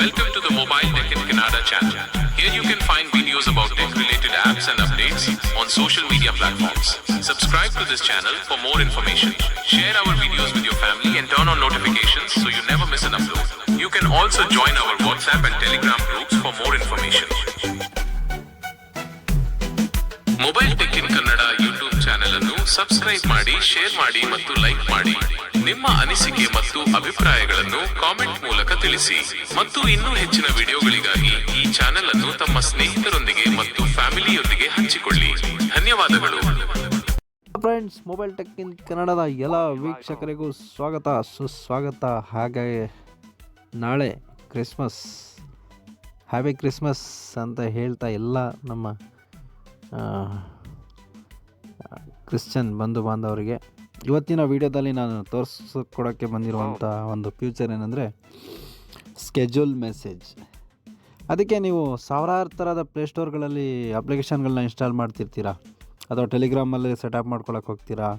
Welcome to the Mobile Tech in Canada channel. Here you can find videos about tech related apps and updates on social media platforms. Subscribe to this channel for more information. Share our videos with your family and turn on notifications so you never miss an upload. You can also join our WhatsApp and Telegram groups for more information. Mobile tech in Kannada YouTube channel ಅನ್ನು subscribe ಮಾಡಿ share ಮಾಡಿ ಮತ್ತು like ಮಾಡಿ ನಿಮ್ಮ ಅನಿಸಿಕೆ ಮತ್ತು ಅಭಿಪ್ರಾಯಗಳನ್ನು comment ಮೂಲಕ ತಿಳಿಸಿ. ಮತ್ತು ಇನ್ನೂ ಹೆಚ್ಚಿನ ವಿಡಿಯೋಗಳಿಗಾಗಿ ಈ ಚಾನೆಲ್ ಅನ್ನು ತಮ್ಮ ಸ್ನೇಹಿತರೊಂದಿಗೆ ಮತ್ತು ಫ್ಯಾಮಿಲಿಯೊಂದಿಗೆ ಹಂಚಿಕೊಳ್ಳಿ. ಧನ್ಯವಾದಗಳು. ಫ್ರೆಂಡ್ಸ್ ಮೊಬೈಲ್ ಟೆಕ್ ಇನ್ ಕನ್ನಡದ ಎಲ್ಲ ವೀಕ್ಷಕರಿಗೂ ಸ್ವಾಗತ, ಸುಸ್ವಾಗತ. ಹಾಗೆ ನಾಳೆ ಕ್ರಿಸ್ಮಸ್ ಹ್ಯಾಪಿ ಕ್ರಿಸ್ಮಸ್ ಅಂತ ಹೇಳ್ತಾ ಎಲ್ಲ ನಮ್ಮ ಕ್ರಿಶ್ಚನ್ ಬಂಧು ಬಾಂಧವರಿಗೆ ಇವತ್ತಿನ ವಿಡಿಯೋದಲ್ಲಿ ನಾನು ತೋರಿಸ್ಕೊಡೋಕ್ಕೆ ಬಂದಿರುವಂಥ ಒಂದು ಫ್ಯೂಚರ್ ಏನಂದರೆ ಸ್ಕೆಡ್ಯೂಲ್ ಮೆಸೇಜ್ ಅದಕ್ಕೆ ನೀವು ಸಾವಿರಾರು ಥರದ ಪ್ಲೇಸ್ಟೋರ್ಗಳಲ್ಲಿ ಅಪ್ಲಿಕೇಶನ್ಗಳನ್ನ ಇನ್ಸ್ಟಾಲ್ ಮಾಡ್ತಿರ್ತೀರಾ? ಅಥವಾ ಟೆಲಿಗ್ರಾಮಲ್ಲಿ ಸೆಟಪ್ ಮಾಡ್ಕೊಳಕ್ಕೆ ಹೋಗ್ತೀರಾ?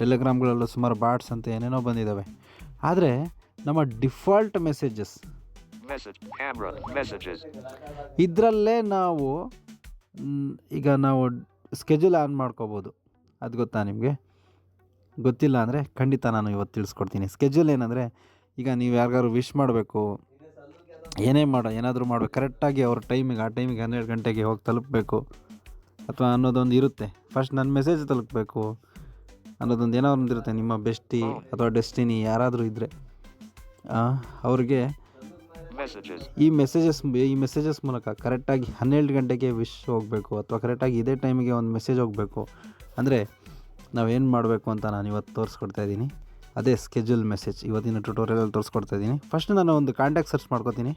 ಟೆಲಿಗ್ರಾಮ್ಗಳಲ್ಲೂ ಸುಮಾರು ಬಾಟ್ಸ್ ಅಂತ ಏನೇನೋ ಬಂದಿದ್ದಾವೆ ಆದರೆ ನಮ್ಮ ಡಿಫಾಲ್ಟ್ ಮೆಸೇಜಸ್. ಇದರಲ್ಲೇ ನಾವು ಈಗ ನಾವು ಸ್ಕೆಡ್ಯೂಲ್ ಆನ್ ಮಾಡ್ಕೋಬೋದು. ಅದು ಗೊತ್ತಾ ನಿಮಗೆ? ಗೊತ್ತಿಲ್ಲ ಅಂದರೆ ಖಂಡಿತ ನಾನು ಇವತ್ತು ತಿಳಿಸ್ಕೊಡ್ತೀನಿ. ಸ್ಕೆಡ್ಯೂಲ್ ಏನಂದರೆ, ಈಗ ನೀವು ಯಾರಿಗಾದ್ರು ವಿಶ್ ಮಾಡಬೇಕು, ಏನೇ ಮಾಡೋ, ಏನಾದರೂ ಮಾಡಬೇಕು ಕರೆಕ್ಟಾಗಿ ಅವ್ರ ಟೈಮಿಗೆ ಆ ಟೈಮಿಗೆ ಹನ್ನೆರಡು ಗಂಟೆಗೆ ಹೋಗಿ ತಲುಪಬೇಕು. ಅಥವಾ ಅನ್ನೋದೊಂದು ಇರುತ್ತೆ. ಫಸ್ಟ್ ನನ್ನ ಮೆಸೇಜ್ ತಲುಪಬೇಕು, ಅನ್ನೋದೊಂದು ಏನೋ ಒಂದು ಇರುತ್ತೆ, ನಿಮ್ಮ ಬೆಸ್ಟಿ ಅಥವಾ ಡೆಸ್ಟಿನಿ ಯಾರಾದರೂ ಇದ್ದರೆ ಅವ್ರಿಗೆ ಈ ಮೆಸೇಜಸ್ ಈ ಮೆಸೇಜಸ್ ಮೂಲಕ ಕರೆಕ್ಟಾಗಿ ಹನ್ನೆರಡು ಗಂಟೆಗೆ ವಿಶ್ ಹೋಗಬೇಕು, ಅಥವಾ ಕರೆಕ್ಟಾಗಿ ಇದೇ ಟೈಮಿಗೆ ಒಂದು ಮೆಸೇಜ್ ಹೋಗಬೇಕು. ಅಂದರೆ ನಾವೇನು ಮಾಡಬೇಕು ಅಂತ ನಾನು ಇವತ್ತು ತೋರಿಸ್ಕೊಡ್ತಾ ಇದ್ದೀನಿ. ಅದೇ ಸ್ಕೆಡ್ಯೂಲ್ ಮೆಸೇಜ್ ಇವತ್ತಿನ ಟ್ಯೂಟೋರಿಯಲ್ ತೋರಿಸ್ಕೊಡ್ತಾ ಇದ್ದೀನಿ. ಫಸ್ಟ್ ನಾನು ಒಂದು ಕಾಂಟ್ಯಾಕ್ಟ್ ಸರ್ಚ್ ಮಾಡ್ಕೋತೀನಿ.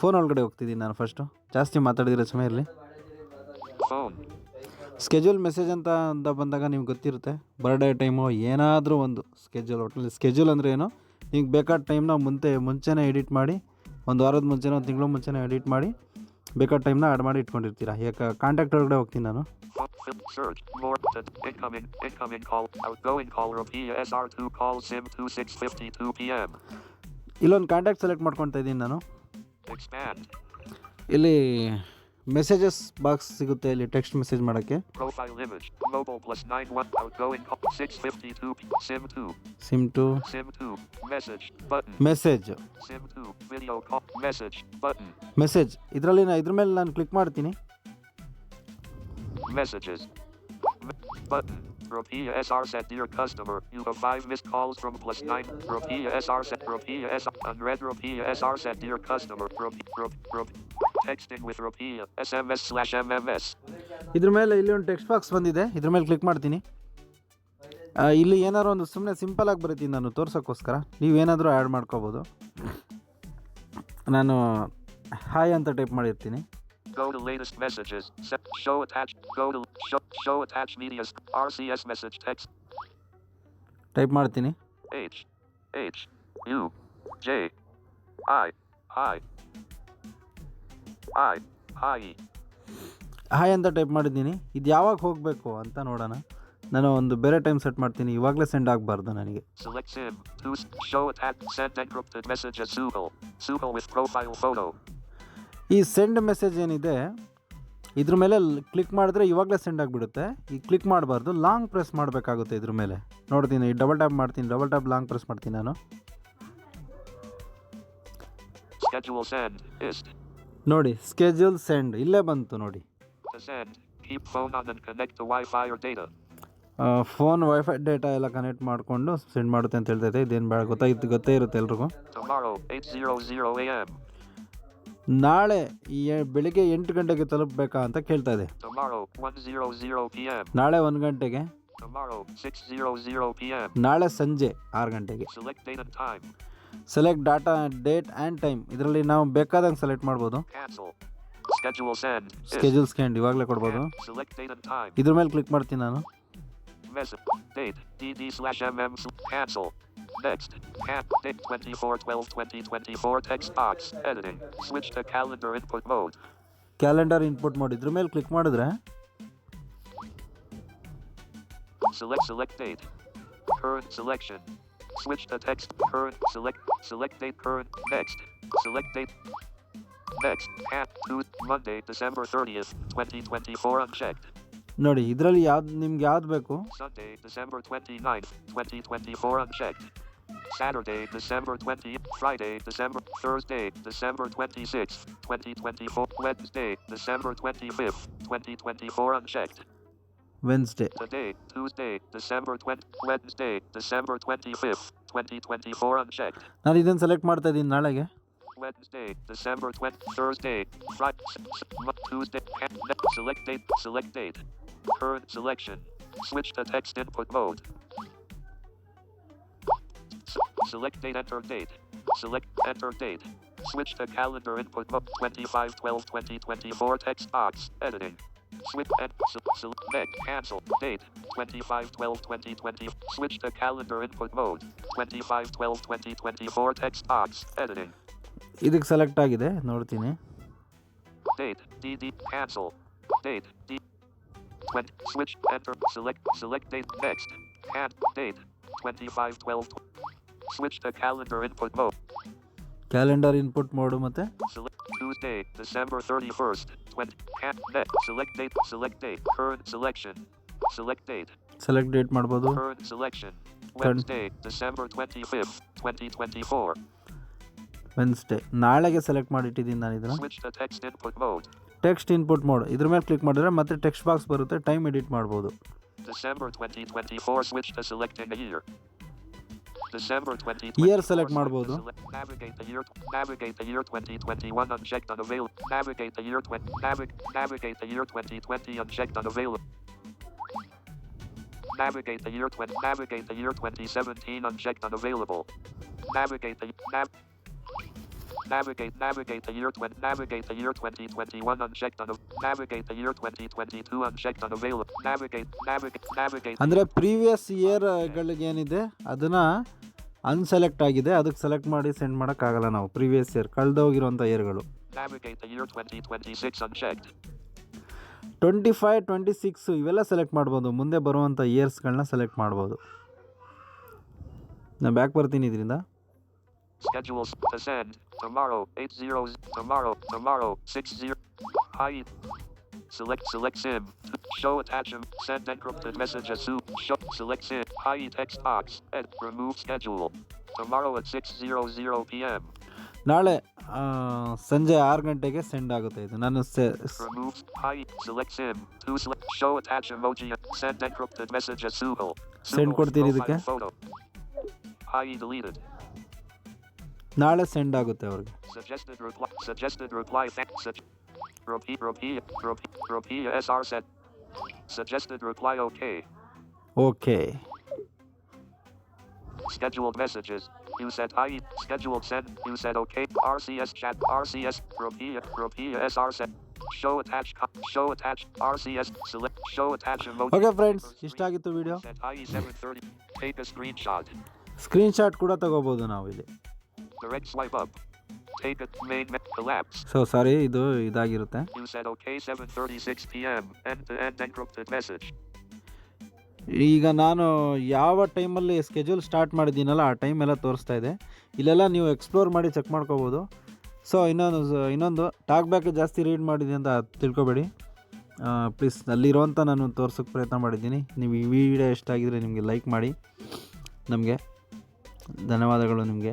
ಫೋನ್ ಒಳಗಡೆ ಹೋಗ್ತಿದ್ದೀನಿ ನಾನು ಫಸ್ಟು ಜಾಸ್ತಿ ಮಾತಾಡಿದ್ರೆ ಸಮಯ ಇರಲಿ. ಸ್ಕೆಡ್ಯೂಲ್ ಮೆಸೇಜ್ ಅಂತ ಅಂತ ಬಂದಾಗ ನಿಮ್ಗೆ ಗೊತ್ತಿರುತ್ತೆ. ಬರ್ಡೇ ಟೈಮು ಏನಾದರೂ ಒಂದು ಸ್ಕೆಡ್ಯೂಲ್ ಒಟ್ಟಿನಲ್ಲಿ ಸ್ಕೆಡ್ಯೂಲ್ ಅಂದರೆ ಏನು? ನಿಮ್ಗೆ ಬೇಕಾದ ಟೈಮ್ನ ಮುಂತೆ ಮುಂಚೆನೇ ಎಡಿಟ್ ಮಾಡಿ ಒಂದು ವಾರದ ಮುಂಚೆನೇ ಒಂದು ತಿಂಗಳು ಮುಂಚೆನೇ ಎಡಿಟ್ ಮಾಡಿ ಬೇಕಾದ ಟೈಮ್ನ ಆ್ಯಡ್ ಮಾಡಿ ಮಾಡಿಟ್ಕೊಂಡಿರ್ತೀರಾ ಯಾಕೆ ಕಾಂಟ್ಯಾಕ್ಟ್ ಒಳಗಡೆ ಹೋಗ್ತೀನಿ ನಾನು. ಇಲ್ಲೊಂದು ಕಾಂಟ್ಯಾಕ್ಟ್ ಸೆಲೆಕ್ಟ್ ಮಾಡ್ಕೊತಾ ಇದ್ದೀನಿ ನಾನು. ಇಲ್ಲಿ ಮೆಸೇಜಸ್ ಬಾಕ್ಸ್ ಸಿಗುತ್ತೆ ಇಲ್ಲಿ ಟೆಕ್ಸ್ಟ್ ಮೆಸೇಜ್ ಮಾಡಕ್ಕೆ. ಸಿಮ್ ಟು ಮೆಸೇಜ್ ಮೆಸೇಜ್ ಇದರಲ್ಲಿ ನಾ ಇದ್ರ ಮೇಲೆ ನಾನು ಕ್ಲಿಕ್ ಮಾಡ್ತೀನಿ. Messages button Rupiah SR set Dear customer, you have five missed calls from plus nine. Rupiah SR set. Rupiah SR, unread Rupiah SR set Dear customer, Rup, Rup, texting with Rupiah, SMS slash MMS. ಇದ್ರ ಮೇಲೆ ಇಲ್ಲಿ ಒಂದು text box ಬಂದಿದೆ ಇದ್ರ ಮೇಲೆ click ಮಾಡ್ತೀನಿ ಆ, ಇಲ್ಲಿ ಏನಾದ್ರು ಒಂದು ಸುಮ್ಮನೆ ಸಿಂಪಲ್ ಆಗಿ ಬರೀತೀನಿ ನಾನು ತೋರ್ಸೋಕ್ಕೋಸ್ಕರ ನೀವೇನಾದರೂ ಆ್ಯಡ್ ಮಾಡ್ಕೋಬೋದು ನಾನು ಹಾಯ್ ಅಂತ ಟೈಪ್ ಮಾಡಿರ್ತೀನಿ Go to latest messages. Set, show attached. Go to show, show attached medias. RCS message text. Type ಮಾಡ್ತೀನಿ H. H. U. J. I. I. I. I. Hi ಅಂತ ಟೈಪ್ ಮಾಡಿದ್ದೀನಿ ಇದು ಯಾವಾಗ ಹೋಗಬೇಕು ಅಂತ ನೋಡೋಣ ನಾನು ಒಂದು ಬೇರೆ ಟೈಮ್ ಸೆಟ್ ಮಾಡ್ತೀನಿ ಇವಾಗಲೇ ಸೆಂಡ್ ಆಗಬಾರ್ದು ನನಗೆ Select SIM. S- show attached. Send encrypted message as Suhal. Suhal with profile photo. ಈ ಸೆಂಡ್ ಮೆಸೇಜ್ ಏನಿದೆ ಇದ್ರ ಮೇಲೆ ಕ್ಲಿಕ್ ಮಾಡಿದ್ರೆ ಇವಾಗಲೇ ಸೆಂಡ್ ಆಗಿಬಿಡುತ್ತೆ. ಈ ಕ್ಲಿಕ್ ಮಾಡಬಾರ್ದು ಲಾಂಗ್ ಪ್ರೆಸ್ ಮಾಡಬೇಕಾಗುತ್ತೆ ಇದ್ರ ಮೇಲೆ. ನೋಡ್ತೀನಿ ಡಬಲ್ ಟ್ಯಾಪ್ ಮಾಡ್ತೀನಿ ಡಬಲ್ ಟ್ಯಾಪ್ ಲಾಂಗ್ ಪ್ರೆಸ್ ಮಾಡ್ತೀನಿ ನಾನು. ನೋಡಿ ಸ್ಕೆಡ್ಯೂಲ್ ಸೆಂಡ್ ಇಲ್ಲೇ ಬಂತು ನೋಡಿ. ಫೋನ್ ವೈಫೈ ಡೇಟಾ ಎಲ್ಲ ಕನೆಕ್ಟ್ ಮಾಡಿಕೊಂಡು ಸೆಂಡ್ ಮಾಡುತ್ತೆ ಅಂತ ಹೇಳ್ತೈತೆ ಇದೇನು ಬೇಡ ಗೊತ್ತಾಗಿತ್ತು ಗೊತ್ತೇ ಇರುತ್ತೆ ಎಲ್ರಿಗೂ. Tomorrow, 8:00 a.m. ನಾಳೆ ಬೆಳಿಗ್ಗೆ ಎಂಟು ಗಂಟೆಗೆ ತಲುಪಬೇಕಾ ಅಂತ ಕೇಳ್ತಾ ಇದೆ Tomorrow, 1:00 p.m. ನಾಳೆ ಒಂದು ಗಂಟೆಗೆ Tomorrow, 6:00 p.m. ನಾಳೆ ಸಂಜೆ ಆರು ಗಂಟೆಗೆ Select date and time. Select data date and time ಇದರಲ್ಲಿ ನಾವು ಬೇಕಾದಂಗೆ ಸೆಲೆಕ್ಟ್ ಮಾಡ್ಬೋದು Cancel. Schedule send. Ist. Schedule send ಇವಾಗಲೇ ಕೊಡ್ಬೋದು Select date and time. ಇದ್ರ ಮೇಲೆ ಕ್ಲಿಕ್ ಮಾಡ್ತೀನಿ ನಾನು Message. Date. DD slash MM. sl- Cancel. Next. Can- date 24 12 2024 text box. Editing. Switch to calendar input mode. Calendar input ಮಾಡಿ ಇದ್ರ ಮೇಲೆ click ಮಾಡಿದ್ರೆ Select select date. Current selection. Switch to text. Current. Select. Select date. Current. Next. Select date. Next. Cat. Tuesday. Monday, December 30th, 2024. Unchecked. ನೋಡಿ ಇದರಲ್ಲಿ ಯಾವ್ದು ನಿಮ್ಗೆ ಯಾವ್ದು ಬೇಕು Sunday, December 29th, 2024. Unchecked. Saturday, December 20, Friday, December. Thursday, December 26th, 2024. Wednesday, December 25th, 2024. Unchecked. Wednesday Today, Tuesday, December 20. Wednesday, December 25th, 2024. Unchecked. ನಾನು ಇದನ್ನು select ಮಾಡ್ತಾ ಇದ್ದೀನಿ ನಾಳೆಗೆ Wednesday, December 20. Thursday, Friday, Tuesday. Can- Select date. Select date. Current selection. Switch to text input mode. S- select date. Enter date. Select enter date. Switch to calendar input mode. 25 12 2024 text box. Editing. Switch and se- select next cancel date 25 12 2020 switch to calendar input mode 25 12 2024 text box editing ಇದಕ್ಕೆ select ಆಗಿದೆ ನೋಡ್ತೀನಿ Date. DD. Cancel. Date. D. 20. Switch. Enter. Select. Select date. Next. Can. Date. 25 12. Switch to calendar input mode. Calendar input mode ಮತ್ತು Select. Tuesday, December 31st. 20. Can. Next. Select date. Select date. Current selection. Select date. Select date ಮಾಡ್ಬೋದು Current selection. Wednesday, December 25th, 2024. Wednesday ನಾಳೆಗೆ select ಮಾಡಿಟ್ಟಿದ್ದೀನಿ ನಾನು ಇದನ್ನು Switch to text input mode. text input mode ಇದ್ರ ಮೇಲೆ click ಮಾಡಿದ್ರೆ ಮತ್ತೆ text box ಬರುತ್ತೆ ಟೈಮ್ ಎಡಿಟ್ ಮಾಡ್ಬೋದು December 2024 switch to selecting a year. December 2024 Year select switch ಮಾಡ್ಬೋದು. Navigate the year navigate the year 2021 unchecked unavailable. Navigate the year 20 navigate the year 2020 unchecked unavailable. Navigate the year 20 navigate the year 2017 unchecked unavailable. Navigate the nav Navigate navigate the year 20 navigate the year 2021 unchecked unav- navigate the year 2022 unchecked unavailable. Navigate navigate navigate ಅಂದರೆ previous ಇಯರ್ಗಳಿಗೆ ಏನಿದೆ ಅದನ್ನು unselect ಆಗಿದೆ ಅದಕ್ಕೆ select ಮಾಡಿ send ಮಾಡೋಕ್ಕಾಗಲ್ಲ ನಾವು previous year ಕಳೆದೋಗಿರೋಂಥ ಇಯರ್ಗಳು navigate the year 2026 unchecked. Twenty five twenty six ಇವೆಲ್ಲ ಸೆಲೆಕ್ಟ್ ಮಾಡ್ಬೋದು ಮುಂದೆ ಬರುವಂಥ ಇಯರ್ಸ್ಗಳನ್ನ ಸೆಲೆಕ್ಟ್ ಮಾಡ್ಬೋದು ನಾನು ಬ್ಯಾಕ್ ಬರ್ತೀನಿ ಇದರಿಂದ Schedules to send tomorrow 80 tomorrow tomorrow 60 hi select select sim show attachment send encrypted message as soon show select sim hi text box ed remove schedule tomorrow at 6:00 p.m. ನಾಳೆ ಆ, ಸಂಜೆ ಆರು ಗಂಟೆಗೆ send ಆಗುತ್ತೆ ಇದು ನಾನು ಸೆ remove hi select sim to select show attach emoji send encrypted message as Sugal Send ಕೊಡ್ತೀರಿ ಇದಕ್ಕೆ? photo hi deleted ನಾಳೆ ಸೆಂಡ್ ಆಗುತ್ತೆ ಅವ್ರಿಗೆ Suggested reply. Suggested reply. Thank. Sug- repeat. Repeat. Repeat. Repeat. SR set. Suggested reply. Okay. Okay Scheduled messages. You said I. Scheduled send. You said okay. RCS chat. RCS. Repeat. Repeat. SR set. Show attach. co- Show attach. RCS. Select. Show attach emoji. Okay friends ಇಷ್ಟ ಆಗಿತ್ತು video Sent IE 730. Take a screenshot. Screenshot ಕೂಡ ತಗೋಬೋದು ನಾವು ಇಲ್ಲಿ Direct swipe up. Take main collapse. So sorry ಇದು ಇದಾಗಿರುತ್ತೆ You said okay 7:36 p.m. Encrypted message. ಈಗ ನಾನು ಯಾವ ಟೈಮಲ್ಲಿ ಸ್ಕೆಡ್ಯೂಲ್ ಸ್ಟಾರ್ಟ್ ಮಾಡಿದ್ದೀನಲ್ಲ ಆ ಟೈಮ್ ಎಲ್ಲ ತೋರಿಸ್ತಾ ಇದೆ ಇಲ್ಲೆಲ್ಲ ನೀವು ಎಕ್ಸ್ಪ್ಲೋರ್ ಮಾಡಿ ಚೆಕ್ ಮಾಡ್ಕೋಬೋದು ಸೊ ಇನ್ನೊಂದು ಇನ್ನೊಂದು ಟಾಕ್ ಬ್ಯಾಕ್ ಜಾಸ್ತಿ ರೀಡ್ ಮಾಡಿದೆ ಅಂತ ತಿಳ್ಕೊಬೇಡಿ ಪ್ಲೀಸ್ ಅಲ್ಲಿರುವಂಥ ನಾನು ತೋರ್ಸೋಕ್ಕೆ ಪ್ರಯತ್ನ ಮಾಡಿದ್ದೀನಿ ನೀವು ಈ ವಿಡಿಯೋ ಇಷ್ಟ ಆಗಿದ್ರೆ ನಿಮಗೆ ಲೈಕ್ ಮಾಡಿ ನಮಗೆ ಧನ್ಯವಾದಗಳು ನಿಮಗೆ